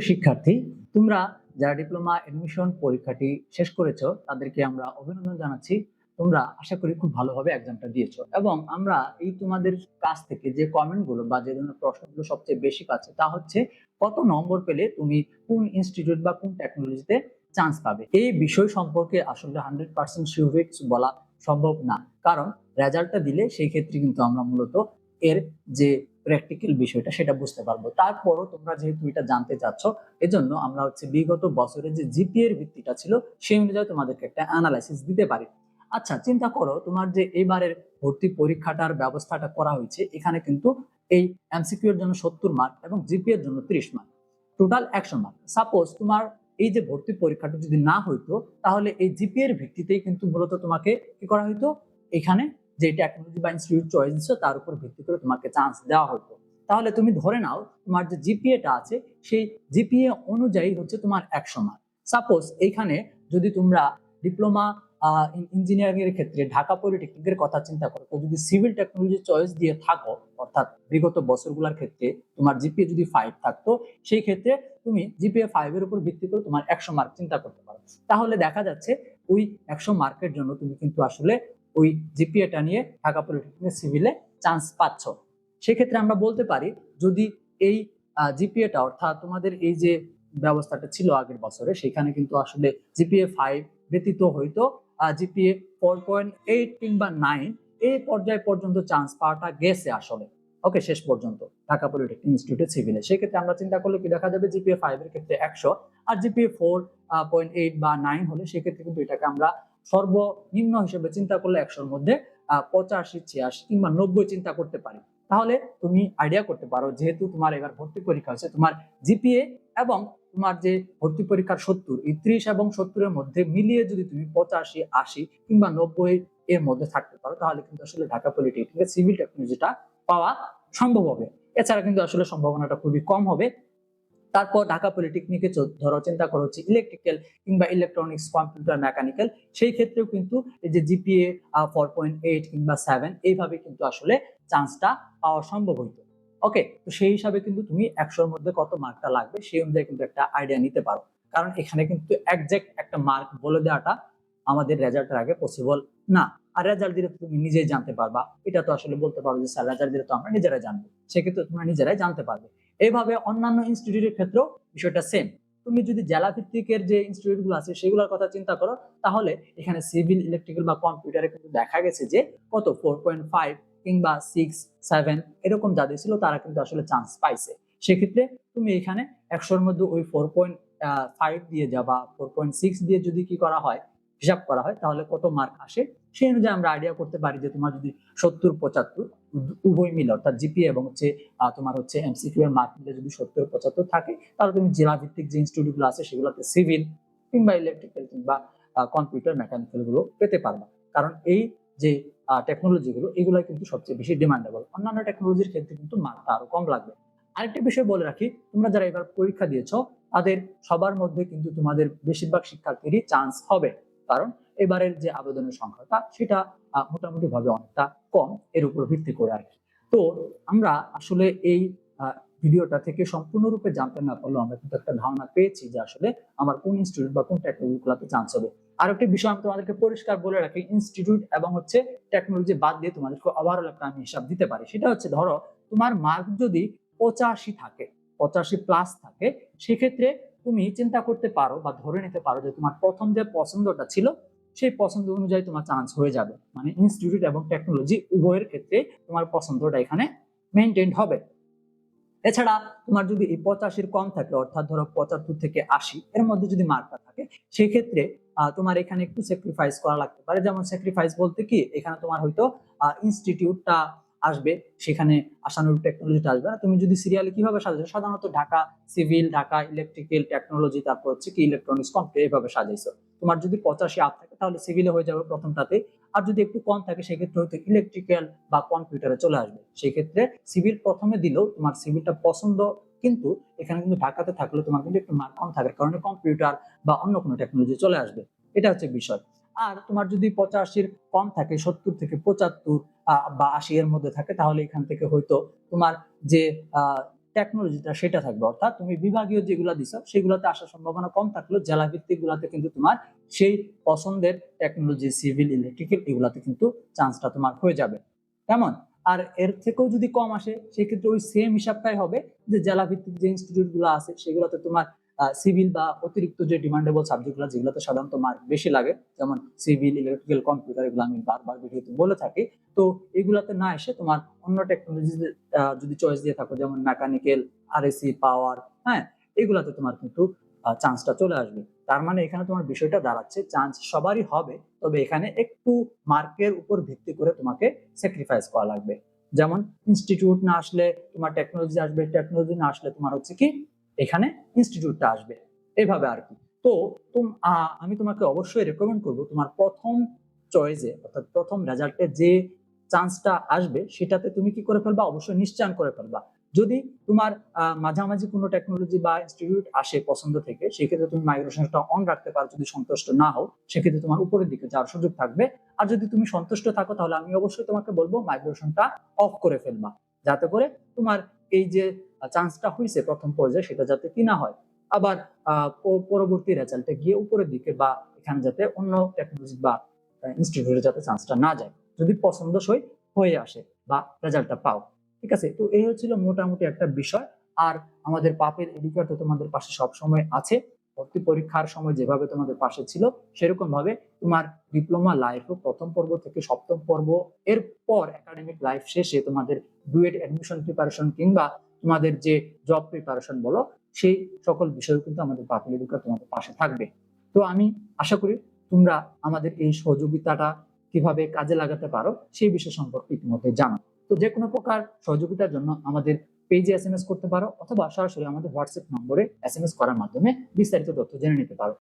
শিক্ষার্থী, তোমরা যারা ডিপ্লোমা এডমিশন পরীক্ষাটি শেষ করেছ, তাদেরকে আমরা অভিনন্দন জানাচ্ছি। তোমরা আশা করি খুব ভালোভাবে এক্সামটা দিয়েছ। এবং আমরা এই তোমাদের কাছ থেকে যে কমেন্টগুলো বা যে ধরনের প্রশ্নগুলো সবচেয়ে বেশি পাচ্ছে, তা হচ্ছে কত নম্বর পেলে তুমি কোন ইনস্টিটিউট বা কোন টেকনোলজিতে চান্স পাবে? এই বিষয় সম্পর্কে আসলে হান্ড্রেড পার্সেন্ট শিওরিট বলা সম্ভব না। কারণ রেজাল্টটা দিলে সেই ক্ষেত্রে কিন্তু আমরা মূলত এর যে প্র্যাকটিক্যাল বিষয়টা সেটা বুঝতে পারব। তারপরও তোমরা যেহেতু এটা জানতে চাচ্ছ, এজন্য আমরা হচ্ছে বিগত বছরের যে জিপিএর ভিত্তিটা ছিল সেই অনুযায়ী তোমাদেরকে একটা অ্যানালাইসিস দিতে পারি। আচ্ছা চিন্তা করো তোমার যে এবারের ভর্তি পরীক্ষাটার ব্যবস্থাটা করা হয়েছে, এখানে কিন্তু এই এমসিকিউ এর জন্য সত্তর মার্ক এবং জিপি এর জন্য ত্রিশ মার্ক টোটাল একশো মার্ক সাপোজ তোমার এই যে ভর্তি পরীক্ষাটা যদি না হইতো, তাহলে এই জিপি এর ভিত্তিতেই কিন্তু মূলত তোমাকে কি করা হইতো? এখানে যে টেকনোলজি বা ইনস্টিটিউট চয়েস দিচ্ছ তার উপর ভিত্তি করে তোমাকে চান্স দেওয়া হতো। তাহলে তুমি ধরে নাও, তোমার যে জিপিএটা আছে, সেই জিপিএ অনুযায়ী হচ্ছে তোমার একশো মার্ক সাপোজ এইখানে যদি তোমরা ডিপ্লোমা ইঞ্জিনিয়ারিং এর ক্ষেত্রে, ঢাকা পলিটেকনিকের কথা চিন্তা করো, তো যদি সিভিল টেকনোলজি চয়েস দিয়ে থাকো, অর্থাৎ বিগত বছরগুলোর ক্ষেত্রে তোমার জিপিএ যদি ফাইভ থাকতো, সেই ক্ষেত্রে তুমি জিপিএ ফাইভ এর উপর ভিত্তি করে তোমার একশো মার্ক চিন্তা করতে পারো। তাহলে দেখা যাচ্ছে, ওই একশো মার্কের জন্য তুমি কিন্তু আসলে ওই জিপিএটা নিয়ে ঢাকা পলিটেকনিক সিভিলে চান্স পাচ্ছ। সেক্ষেত্রে আমরা বলতে পারি, যদি এই জিপিএটা অর্থাৎ তোমাদের এই যে ব্যবস্থাটা ছিল আগের বছরে, সেখানে কিন্তু আসলে জিপিএ ফাইভ ব্যতীত হইতো জিপিএ ফোর পয়েন্ট এইট কিংবা নাইন এই পর্যায় পর্যন্ত চান্স পাওয়াটা গেছে আসলে। ওকে, শেষ পর্যন্ত ঢাকা পলিটেকনিক ইনস্টিটিউটে সিভিলে। সেক্ষেত্রে আমরা চিন্তা করলে কি দেখা যাবে জিপিএ ফাইভ এর ক্ষেত্রে একশো, আর জিপিএ ফোর পয়েন্ট এইট বা নাইন হলে সেক্ষেত্রে কিন্তু এটাকে আমরা সর্বনিম্ন হিসেবে চিন্তা করলে একশোর মধ্যে পঁচাশি, ছিয়াশি কিংবা নব্বই চিন্তা করতে পারি। তাহলে তুমি আইডিয়া করতে পারো যেহেতু তোমার এবার ভর্তি পরীক্ষা হচ্ছে তোমার জিপিএ এবং তোমার যে ভর্তি পরীক্ষার সত্তর, এই ত্রিশ এবং সত্তরের মধ্যে মিলিয়ে যদি তুমি পঁচাশি, আশি কিংবা নব্বই এর মধ্যে থাকতে পারো, তাহলে কিন্তু আসলে ঢাকা পলিটেকনিকের সিভিল টেকনোলজিটা পাওয়া সম্ভব হবে। এছাড়া কিন্তু আসলে সম্ভাবনাটা খুবই কম হবে। তারপর ঢাকা পলিটেকনিকে ধরো চিন্তা করা হচ্ছে ইলেকট্রিক্যাল কিংবা ইলেকট্রনিক্স কম্পিউটার মেকানিক্যাল সেই ক্ষেত্রেও কিন্তু এই যে জিপিএ ফোর পয়েন্ট এইট কিংবা সেভেন এইভাবে কিন্তু আসলে চান্সটা পাওয়া সম্ভব হইতো। ওকে তো সেই হিসাবে কিন্তু তুমি একশোর মধ্যে কত মার্কটা লাগবে সেই অনুযায়ী কিন্তু একটা আইডিয়া নিতে পারো। কারণ এখানে কিন্তু একজ্যাক্ট একটা মার্ক বলে দেওয়াটা আমাদের রেজাল্টের আগে পসিবল না। আর রেজাল্ট দিলে তুমি নিজেই জানতে পারবা। এটা তো আসলে বলতে পারো যে স্যার রেজাল্ট দিলে তো আমরা নিজেরাই জানব। সেক্ষেত্রে তোমরা নিজেরাই জানতে পারবে। এইভাবে অন্যান্য ইনস্টিটিউটের ক্ষেত্রেও বিষয়টা সেম তুমি যদি জেলা ভিত্তিকের যে ইনস্টিটিউটগুলো আছে, সেগুলোর কথা চিন্তা করো, তাহলে এখানে সিভিল ইলেকট্রিক্যাল বা কম্পিউটারে কিন্তু দেখা গেছে যে কত? ফোর পয়েন্ট ফাইভ কিংবা সিক্স সেভেন এরকম যাদের ছিল, তারা কিন্তু আসলে চান্স পাইছে। সেক্ষেত্রে তুমি এখানে একশোর মধ্যে ওই ফোর পয়েন্ট ফাইভ দিয়ে যাবা ফোর পয়েন্ট সিক্স দিয়ে যদি কি করা হয় হিসাব করা হয়, তাহলে কত মার্ক আসে? সেই অনুযায়ী আমরা আইডিয়া করতে পারি যে তোমার যদি সত্তর, পঁচাত্তর উভয় মিলে, অর্থাৎ জিপি এবং হচ্ছে তোমার হচ্ছে এমসিকিউ এর মার্ক মিলে যদি সত্তর, পঁচাত্তর থাকে, তাহলে তুমি জেলা ভিত্তিক যে ইনস্টিটিউটগুলো আছে, সেগুলোতে সিভিল কিংবা ইলেকট্রিক্যাল কিংবা কম্পিউটার মেকানিক্যালগুলো পেতে পারবা। কারণ এই যে টেকনোলজি গুলো এগুলো কিন্তু সবচেয়ে বেশি ডিমান্ডেবল অন্যান্য টেকনোলজির ক্ষেত্রে কিন্তু মার্কটা আরও কম লাগবে। আরেকটা বিষয় বলে রাখি, তোমরা যারা এবার পরীক্ষা দিয়েছ, তাদের সবার মধ্যে কিন্তু তোমাদের বেশিরভাগ শিক্ষার্থীরই চান্স হবে। কারণ এবারের যে আবেদনের সংখ্যাটা সেটা মোটামুটি ভাবে অনেকটা কম। এর উপর ভিত্তি করে আর কি। তো আমরা আসলে এই ভিডিওটা থেকে সম্পূর্ণরূপে জানতে না পারলেও আমরা কিন্তু একটা ধারণা পেয়েছি যে আসলে আমার কোন ইনস্টিটিউট বা কোন টেকনোলজি গুলাতে চান্স হবে। আর একটি বিষয় আমি তোমাদেরকে পরিষ্কার বলে রাখি ইনস্টিটিউট এবং হচ্ছে টেকনোলজি বাদ দিয়ে তোমাদেরকে ওভারঅল একটা আমি হিসাব দিতে পারি। সেটা হচ্ছে ধরো, তোমার মার্ক যদি পঁচাশি থাকে, পঁচাশি প্লাস থাকে, সেক্ষেত্রে তুমি চিন্তা করতে পারো বা ধরে নিতে পারো যে তোমার প্রথম যে পছন্দটা ছিল, সেই পছন্দ অনুযায়ী তোমার চান্স হয়ে যাবে। মানে ইনস্টিটিউট এবং টেকনোলজি উভয়ের ক্ষেত্রে তোমার পছন্দটা এখানে মেনটেন হবে। এছাড়া তোমার যদি এই পঁচাশির কম থাকে, অর্থাৎ ধরো পঁচাত্তর থেকে আশি, এর মধ্যে যদি মার্কটা থাকে, সেক্ষেত্রে তোমার এখানে একটু স্যাক্রিফাইস করা লাগতে পারে। যেমন স্যাক্রিফাইস বলতে কি? এখানে তোমার হয়তো ইনস্টিটিউটটা আসবে, সেখানে আসানুর টেকনোলজিটা আসবে। না তুমি যদি সিরিয়ালে কীভাবে সাজাইছো? সাধারণত Dhaka civil Dhaka electrical technology তারপর হচ্ছে কি ইলেকট্রনিক্স কম্পিউটার এইভাবে সাজাইছো। তোমার যদি পঁচাশি আপ থাকে, তাহলে সিভিলে হয়ে যাবে প্রথমটাতে। আর যদি একটু কম থাকে, সেক্ষেত্রে হয়তো ইলেকট্রিক্যাল বা কম্পিউটারে চলে আসবে। সেক্ষেত্রে সিভিল প্রথমে দিলেও তোমার সিভিলটা পছন্দ, কিন্তু এখানে কিন্তু ঢাকাতে থাকলে তোমার কিন্তু একটু মার্ক কম থাকার কারণে কম্পিউটার বা অন্য কোনো টেকনোলজি চলে আসবে। এটা হচ্ছে বিষয়। আর তোমার যদি পঁচাশির কম থাকে, সত্তর থেকে পঁচাত্তর বা আশি এর মধ্যে থাকে, তাহলে এখান থেকে হয়তো তোমার যে টেকনোলজিটা সেটা থাকবে। অর্থাৎ তুমি বিভাগীয় যেগুলো দিছো, সেগুলোতে আসার সম্ভাবনা কম থাকলেও জেলা ভিত্তিক গুলাতে কিন্তু তোমার সেই পছন্দের টেকনোলজি সিভিল ইলেকট্রিক্যাল এগুলাতে কিন্তু চান্সটা তোমার হয়ে যাবে। কেমন? আর এর থেকেও যদি কম আসে, সেক্ষেত্রে ওই সেম হিসাবটাই হবে যে জেলা ভিত্তিক যে ইনস্টিটিউটগুলো আছে, সেগুলোতে তোমার সিভিল বা অতিরিক্ত যে ডিমান্ডেবল সাবজেক্টগুলো যেগুলোতে সাধারণত মার্ক বেশি লাগে, যেমন সিভিল ইলেকট্রিক্যাল কম্পিউটার এগুলো আমি বারবার ভিডিওতে বলে থাকি, তো এগুলাতে না এসে তোমার অন্য টেকনোলজি যদি চয়েস দিয়ে থাকো, যেমন মেকানিক্যাল আরএসি পাওয়ার হ্যাঁ এগুলাতে তোমার কিন্তু চান্সটা চলে আসবে। তার মানে এখানে তোমার বিষয়টা দাঁড়াচ্ছে চান্স সবারই হবে, তবে এখানে একটু মার্কের উপর ভিত্তি করে তোমাকে স্যাক্রিফাইস করা লাগবে। যেমন ইনস্টিটিউট না আসলে তোমার টেকনোলজি আসবে টেকনোলজি না আসলে তোমার হচ্ছে কি এখানে ইনস্টিটিউটটা আসবে। এইভাবে আর কি। তো আমি তোমাকে অবশ্যই রেকমেন্ড করব তোমার প্রথম চয়েসে অর্থাৎ প্রথম রেজাল্টে যে চান্সটা আসবে, সেটাতে তুমি কি করে ফেলবা? অবশ্যই নিশ্চয়ন করে ফেলবা। যদি তোমার মাঝামাঝি কোনো টেকনোলজি বা ইনস্টিটিউট আসে পছন্দ থেকে, সেক্ষেত্রে তুমি মাইগ্রেশনটা অন রাখতে পারো। যদি সন্তুষ্ট না হও, সেক্ষেত্রে তোমার উপরের দিকে যাওয়ার সুযোগ থাকবে। আর যদি তুমি সন্তুষ্ট থাকো, তাহলে আমি অবশ্যই তোমাকে বলব মাইগ্রেশনটা অফ করে ফেলবা। যাতে করে তোমার এই যে চান্সটা হয়েছে প্রথম পর্যায়ে, সেটা যাতে কিনা হয়। আবার পরবর্তী রেজাল্টে গিয়ে উপরের দিকে বা এখানে যাতে অন্য টেকনোলজি বা ইনস্টিটিউটে যাতে চান্সটা না যায়, যদি পছন্দসই হয়ে আসে বা রেজাল্টটা পাও। ঠিক আছে? তো এই হচ্ছিল মোটামুটি একটা বিষয়। আর আমাদের পাপের এডিকার তো তোমাদের পাশে সব সময় আছে। ভর্তি পরীক্ষার সময় যেভাবে তোমাদের পাশে ছিল সেরকম ভাবে তোমার ডিপ্লোমা লাইফও প্রথম পর্ব থেকে সপ্তম পর্ব, এরপর একাডেমিক লাইফ শেষে তোমাদের ডুয়েট অ্যাডমিশন প্রিপারেশন কিংবা তোমাদের যে জব প্রিপারেশন বলো, সেই সকল বিষয় কিন্তু আমাদের এডিকার তোমাদের পাশে থাকবে। তো আমি আশা করি তোমরা আমাদের এই সহযোগিতাটা কীভাবে কাজে লাগাতে পারো, সেই বিষয় সম্পর্কে ইতিমধ্যে জানো। তো যে কোনো প্রকার সহযোগিতার জন্য আমাদের পেজে এস করতে পারো, অথবা সরাসরি আমাদের হোয়াটসঅ্যাপ নম্বরে এস করার মাধ্যমে বিস্তারিত তথ্য জেনে নিতে পারো।